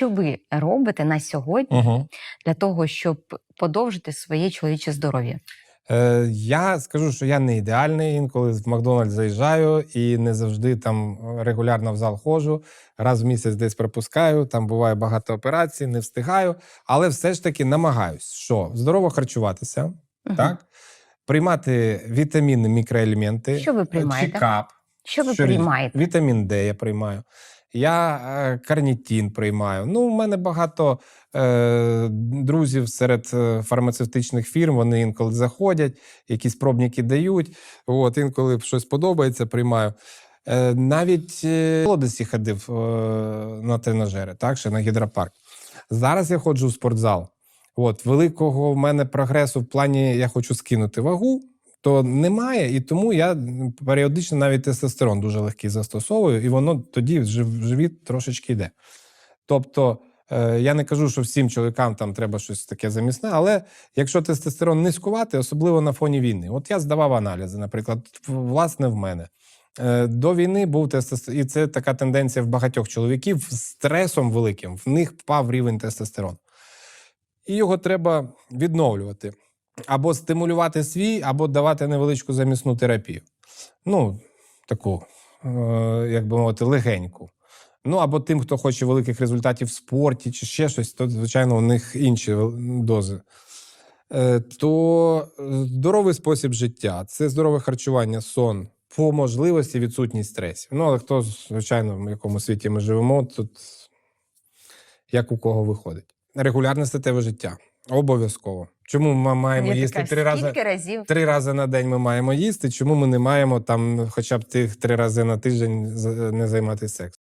що ви робите на сьогодні Угу. для того, щоб подовжити своє чоловіче здоров'я? Е, я скажу, що я не ідеальний. Інколи в Макдональдс заїжджаю і не завжди там регулярно в зал ходжу. Раз в місяць десь пропускаю. Там буває багато операцій, не встигаю. Але все ж таки намагаюсь, що здорово харчуватися, Мгм. так приймати вітаміни, мікроелементи. Що ви е, приймаєте? Чекап. Що ви Що приймаєте? Вітамін Д я приймаю. Я е, карнітін приймаю. Ну, у мене багато е, друзів серед е, фармацевтичних фірм. Вони інколи заходять, якісь пробники дають. От, інколи щось подобається, приймаю. Е, навіть е, молодості ходив е, на тренажери, так, ще на гідропарк. Зараз я ходжу в спортзал. От, великого в мене прогресу в плані я хочу скинути вагу, то немає, і тому я періодично навіть тестостерон дуже легкий застосовую, і воно тоді в жив- живіт трошечки йде. Тобто, е, я не кажу, що всім чоловікам там треба щось таке замісне, але якщо тестостерон низькувати, особливо на фоні війни, от я здавав аналізи, наприклад, власне, в мене. Е, До війни був тестостерон, і це така тенденція в багатьох чоловіків з стресом великим. В них впав рівень тестостерону. І його треба відновлювати. Або стимулювати свій, або давати невеличку замісну терапію. Ну, таку, е, як би мовити, легеньку. Ну, або тим, хто хоче великих результатів в спорті чи ще щось, то, звичайно, у них інші дози. Е, То е, здоровий спосіб життя це здорове харчування, сон, по можливості відсутність стресів. Ну, але хто, звичайно, в якому світі ми живемо, тут як у кого виходить. Регулярне статеве життя. Обов'язково. Чому ми маємо Я їсти така, три рази? Разів? Три рази на день ми маємо їсти. Чому ми не маємо там хоча б тих три рази на тиждень не займатися сексом?